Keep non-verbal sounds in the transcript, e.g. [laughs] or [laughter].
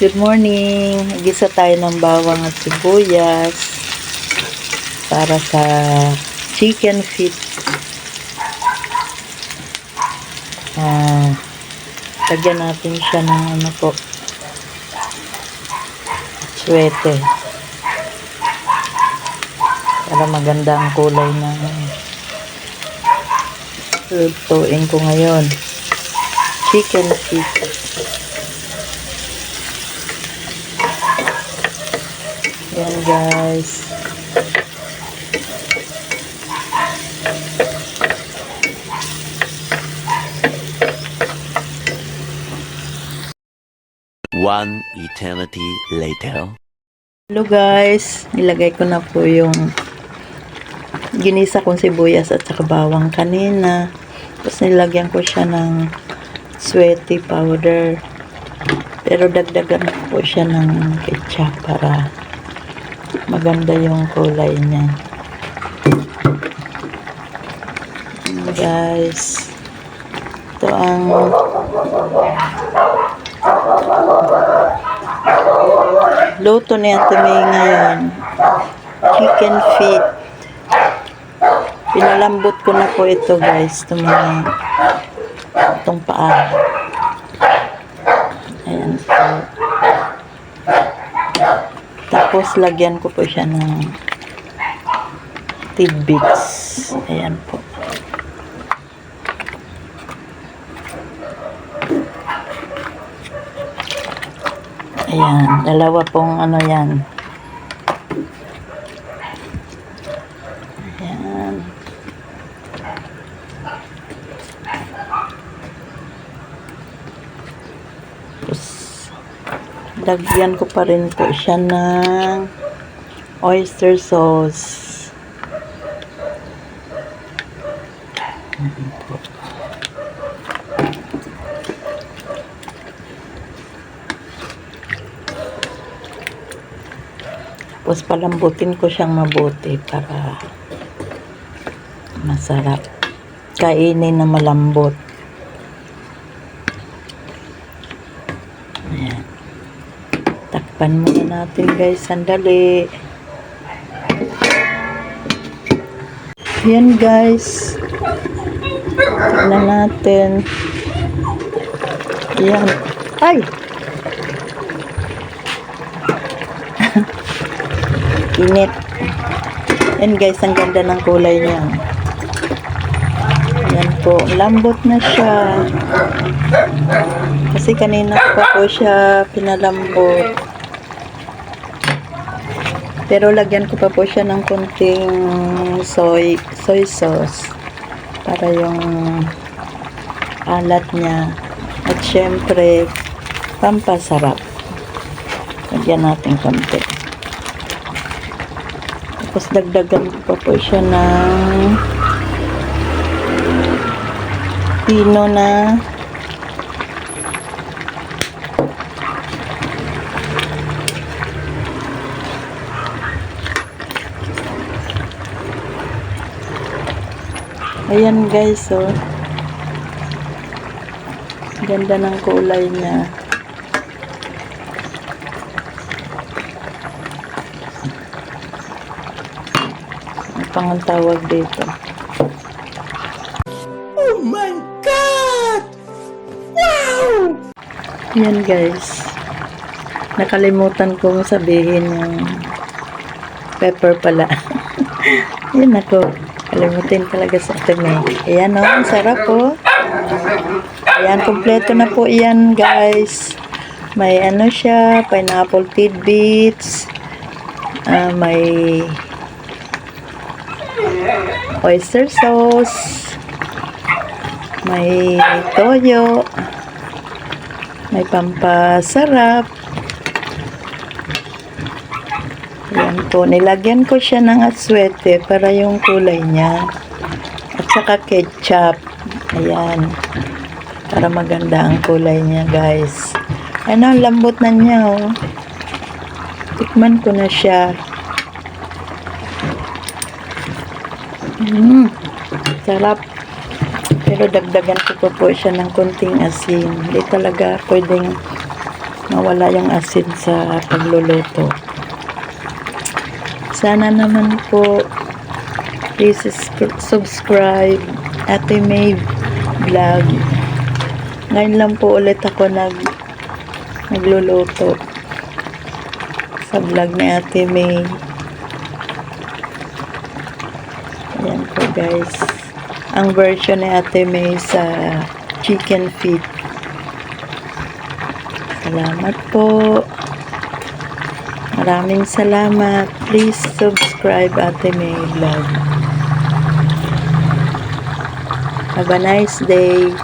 Good morning. Gisa tayo ng bawang at sibuyas para sa chicken feet. Ah, lagyan natin siya ng ano po, swete. Para maganda ang kulay ng lutuin ko ngayon. Chicken feet. Yan guys. One eternity later. Hello guys. Nilagay ko na po yung ginisa kong sibuyas at saka bawang kanina. Tapos nilagyan ko siya ng sweaty powder. Pero dagdagan ko po siya ng ketchup para maganda yung kulay niya. Guys. Ito ang luto ni Ate May ngayon. Chicken feet. Pinalambot ko na po ito guys. Itong mga itong paa. Ayan po. Tapos lagyan ko po siya ng tidbits. Ayan po. Ayan, dalawa pong ano yan. Lagyan ko pa rin po siya ng oyster sauce. Tapos palambutin ko siyang mabuti para masarap. Kainin na malambot. Ayan. Takpan muna natin guys. Sandali. Ayan guys. Tignan natin. Ayan. Ay! [laughs] Init. And guys, ang ganda ng kulay niya. Yan po. Lambot na siya. Kasi kanina pa po siya pinalambot. Pero lagyan ko pa po siya ng kunting soy, soy sauce. Para yung alat niya. At syempre, pampasarap. Lagyan natin konti. Tapos dagdagan ko pa po siya ng pino na Ayan guys, oh. Ganda ng kulay niya. Ang pangang tawag dito. Oh my god! Yan guys. Nakalimutan kong sabihin yung pepper pala. [laughs] Yan ako. Kalimutin talaga sa May. Ayan o, ang sarap po. Ayan, kompleto na po yan guys. May ano siya, pineapple tidbits. ah, may oyster sauce. May toyo. May pampasarap. Ayan po. Nilagyan ko siya ng aswete para yung kulay niya. At saka ketchup. Ayan. Para maganda ang kulay niya, guys. Ano, lambot na niya, oh. Tikman ko na siya. Mm, sarap. Pero dagdagan ko pa po siya ng konting asin. Hindi talaga pwedeng mawala yung asin sa pagluluto. Sana naman po please subscribe Ate May Vlog. Ngayon lang po ulit ako nag nagluluto sa vlog ni Ate May. Ayan po guys. Ang version ni Ate May sa chicken feet. Salamat po. Maraming salamat. Please subscribe Ate May Vlog. Have a nice day.